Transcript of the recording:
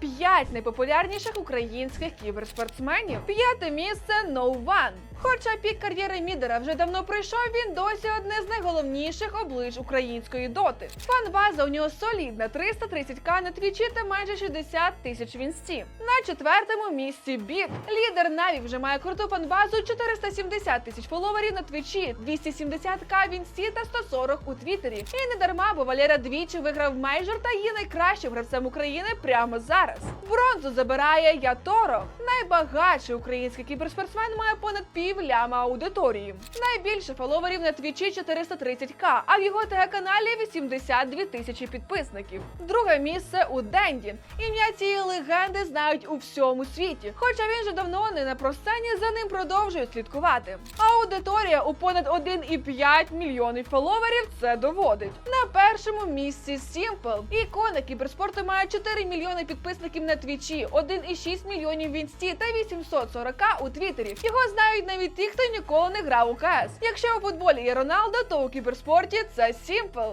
П'ять найпопулярніших українських кіберспортсменів. П'яте місце No One. Хоча пік кар'єри Мідера вже давно пройшов, він досі одне з найголовніших облич української доти. Фан-база у нього солідна 330к на твічі та майже 60 тисяч в інсті. На четвертому місці Біт. Лідер Наві вже має круту фан-базу 470 тисяч фоловерів на твічі, 270к в інсті та 140 у Твіттері. І не дарма, бо Валера двічі виграв мейджор та є найкращим гравцем України прямо зараз. Бронзу забирає Яторо. Найбагатший український кіберспортсмен має понад пів ляма аудиторії. Найбільше фоловерів на твічі 430к, а в його ТГ-каналі 82 тисячі підписників. Друге місце у Денді. Ім'я цієї легенди знають у всьому світі. Хоча він вже давно не на просцені, за ним продовжують слідкувати. Аудиторія у понад 1,5 мільйонів фоловерів це доводить. На першому місці Simple. Ікона кіберспорту має 4 мільйони підписників на твічі, 1,6 мільйонів в інсті та 840 у Твіттері. Його знають навіть ті, хто ніколи не грав у КС. Якщо у футболі є Роналдо, то у кіберспорті це Simple.